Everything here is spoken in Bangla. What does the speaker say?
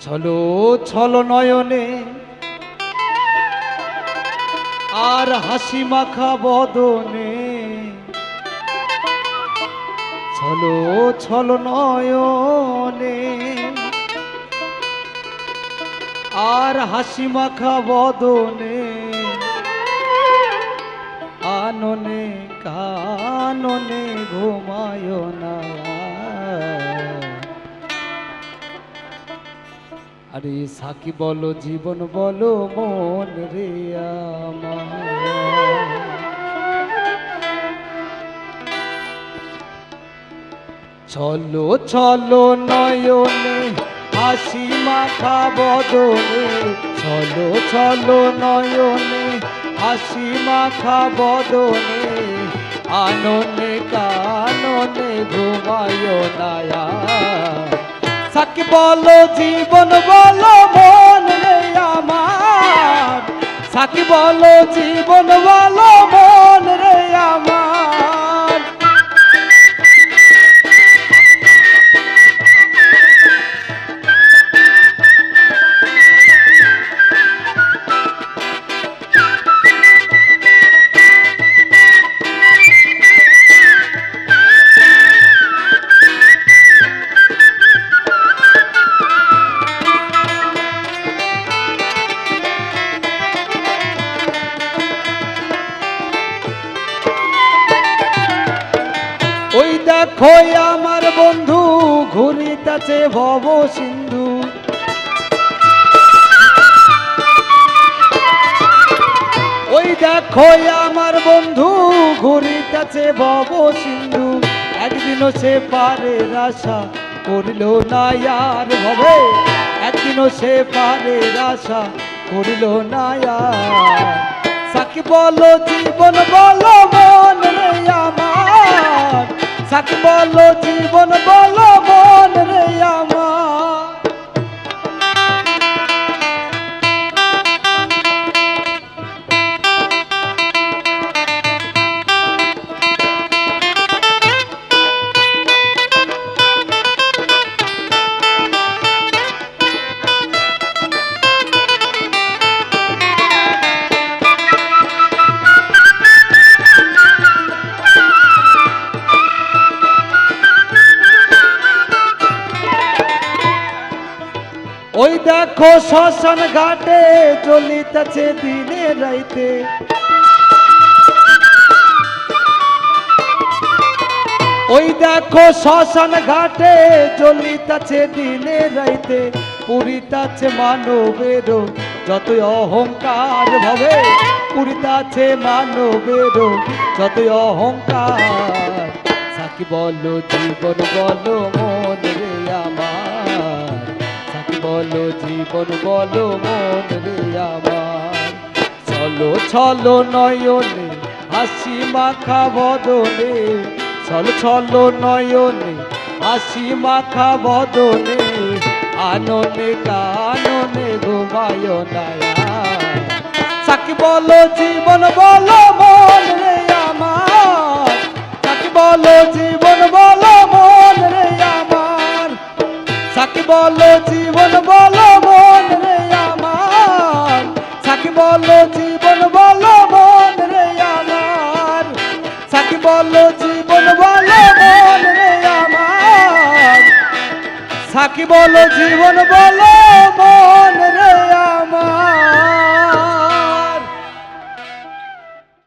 ছলো ছলো নয়নে। আর হাসি মাখা বদনে। ছলো ছলো নয়নে। আর হাসি মাখা বদনে। আরে সাকি বলো, জীবন বলো, মন রে চলো চলো নয়নে, হাসি মাখা বদনে। চলো চলো নয়নে, হাসি মাখা বদনে। আননে কাননে ঘুমায় নায়া সাকি বলো জীবন বলো মন রে আমার। সাকি বলো জীবন বলো মন রে আমার। আমার বন্ধু, ঘুরিতেছে ভব সিন্ধু। ওই দেখো আমার বন্ধু, ঘুরিতেছে ভব সিন্ধু। একদিনও সে পারে আশা করিল না আর ভবে। একদিনও সে পারে আশা করিল না সাকি বলো, জীবন বলো, মন আমার। সাকি বলো জীবন বলো মন রে আমার। দেখো শ্মশান ঘাটে চলিতেছে দিনে রাইতে। ওই দেখো শ্মশান ঘাটে চলিতেছে দিনে রাইতে। পুরিতাছে মানবের, যতই অহংকার ভাবে, পুরিতাছে মানবের, যতই অহংকার। সাকি বলো, জীবন বলো, মন রে আমার। বলো, জীবন বলো, মন রে আমার। চলো চলো নয়নে, হাসি মাখা বদনে। চলো চলো নয়নে, হাসি মাখা বদনে। আননে কাননে ঘুমায় নায়া সাকি বলো, জীবন বলো, মন রে আমার। সাকি বলো, জীবন বলো, মন রে আমার। সাকি বলো, জীবন বলো মন রে আমার। সাকি বলো জীবন বলো মন রে আমার। সাকি বলো জীবন বলো মন রে আমার। সাকি বলো জীবন বলো মন রে